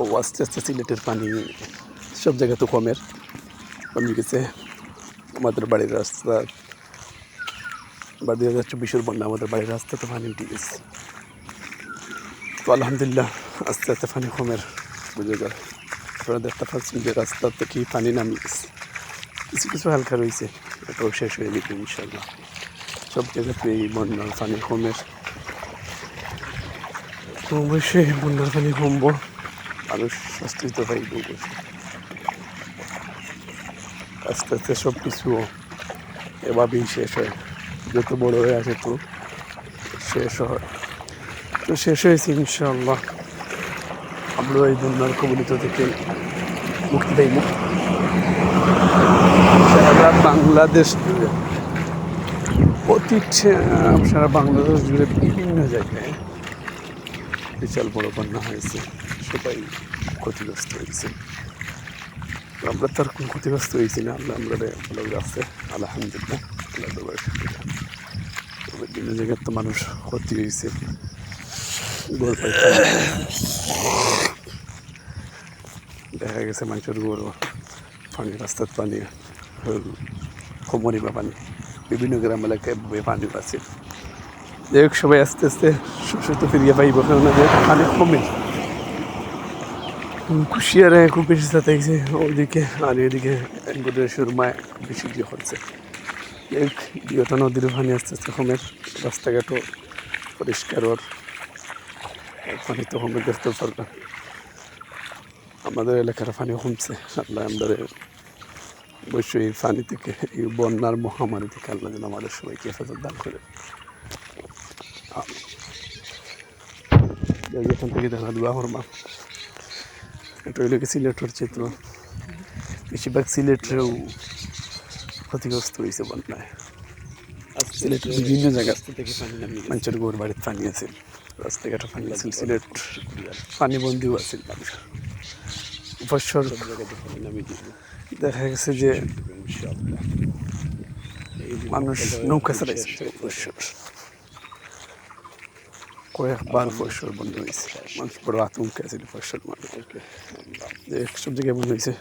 ও আস্তে আস্তে সিলেটের পানি সব জায়গা তো কমের। কমে গেছে আমাদের বাড়ির রাস্তা। বা দুই হাজার চব্বিশের বন্যা আমাদের বাড়ির রাস্তা তো পানি উঠে গেছে। তো আলহামদুলিল্লাহ আস্তে আস্তে পানি কমের, বুঝে যায় আপনারা দেখতে পাচ্ছেন যে রাস্তা থেকে পানি নামিয়ে গেছে কিছু কিছু হালকা রয়েছে, এটাও শেষ হয়ে যাবে ইনশাল্লাহ সব জায়গাতে এই বন্যার পানি কমের। অবশ্যই বন্যার পানি কমবো। মানুষ স্বস্তিত পাইব অবশ্যই আস্তে আস্তে সব কিছু এভাবেই শেষ হয়। যত বড় হয়ে আসে তো শেষ হয়। তো শেষ হয়েছে ইনশাআল্লাহ। আমরা এই বন্যার কবলিত থেকে মুক্তি পাইব। সারা বাংলাদেশ জুড়ে প্রতি সারা বাংলাদেশ জুড়ে বিভিন্ন জায়গায় বিশাল বড় বন্যা হয়েছে, সবাই ক্ষতিগ্রস্ত হয়েছে। আমরা তার কোনো ক্ষতিগ্রস্ত হয়েছি না, আল্লাহ, আমরা ভালো আছে, আলহামদুলিল্লাহ, আল্লাহ দরবার। বিভিন্ন জায়গায় তো মানুষ ক্ষতি হয়েছে। গোল দেখা গেছে মানুষের গরু, পানি, রাস্তার পানি কোমরি বা পানি। বিভিন্ন গ্রাম এলাকায় পানি আছে হোক সবাই আস্তে আস্তে সুস্থ ফিরিয়ে পাইব, কারণ পানি কমে। কুশিয়ারে খুব বেশি সাথে গেছে ওইদিকে আর এদিকে বোধহয় সুরমায় বেশি দিয়ে হচ্ছে হোক নদীর পানি আস্তে আস্তে কমের রাস্তাঘাটও পরিষ্কার ওর। পানি তো কমে দেখতে পারবেন আমাদের এলাকার পানি কমছে, আল্লাহ আমাদের অবশ্যই পানি থেকে, এই বন্যার মহামারী থেকে আল্লাহ যেন আমাদের সবাইকে হেফাজত দান করে। যাই হোক, এখান থেকে দেখা দোয়া করবা এটা হইলে সিলেটের চিত্র বেশিরভাগ সিলেটেও ক্ষতিগ্রস্ত হয়েছে বন্যায় সিলেটের বিভিন্ন জায়গা। মানুষের গোর বাড়িতে পানি আছে রাস্তাঘাটে পানি আছে সিলেট পানি বন্দিও আছে মানুষ বছর সব জায়গাতে পানি নামিয়ে দিল দেখা গেছে যে মানুষ নৌকা চালাইছে বছর কয়েকবার ফসল বন্ধ হয়েছে মানুষ বড় আতঙ্কে আছে ফসল মানুষ সব জায়গায় বন্ধ হয়েছে